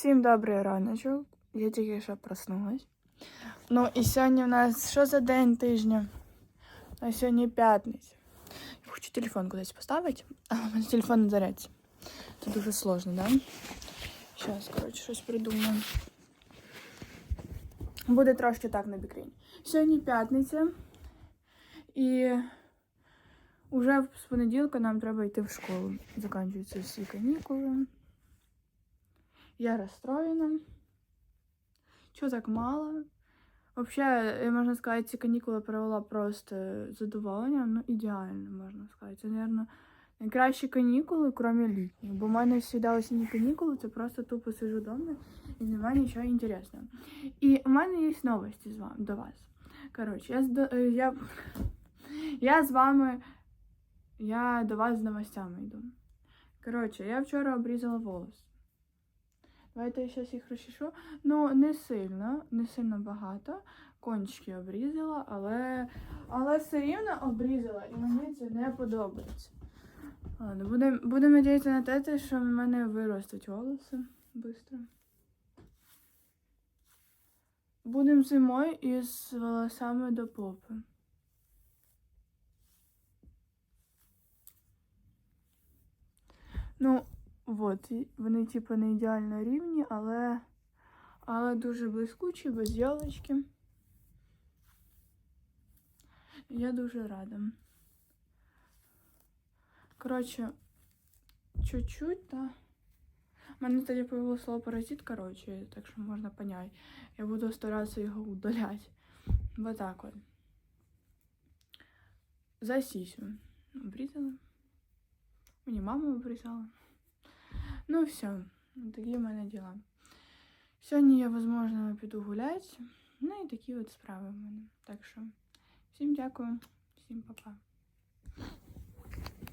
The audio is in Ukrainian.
Всім добрий раночок. Я тільки що проснулась. Ну і сьогодні в нас що за день тижня? А сьогодні п'ятниця. Я хочу телефон кудись поставити, а у мене телефон не зарядиться. Це дуже сложно, да? Зараз, коротше, щось придумаю. Буде трошки так на бікрінь. Сьогодні п'ятниця. І вже з понеділка нам треба йти в школу. Закінчуються всі канікули. Я расстроена. Чого так мало? Взагалі, можна сказати, ці канікули провела просто задоволенням. Ну, ідеально, можна сказати. Це, мабуть, найкращі канікули, крім літніх. Бо в мене завжди осінні канікули, це просто тупо сижу вдома і немає нічого інтересного. І у мене є новості з вами до вас. Коротше, я, з е, я, я з вами. Я до вас з новостями йду. Коротше, я вчора обрізала волос. Давайте я зараз їх розчешу. Ну, не сильно, не сильно багато. Кончики обрізала, але, але все рівно обрізала, і мені це не подобається. Ладно, будемо будем надіятися на те, що в мене виростуть волоси швидко. Будемо зимою із волосами до попи. Ну, от, вони, типу, не ідеально рівні, але, але дуже блискучі, без ялочки. Я дуже рада. Коротше, чуть-чуть, да. У мене тоді появилось слово паразит, коротше, так що можна понять. Я буду старатися його удаляти. Вот так от. За сісю. Обрізала. Мені мама обрізала. Ну все, такі в мене діла. Сьогодні я, возможно, піду гуляти. Ну і такі от справи в мене. Так що, всім дякую, всім па-па.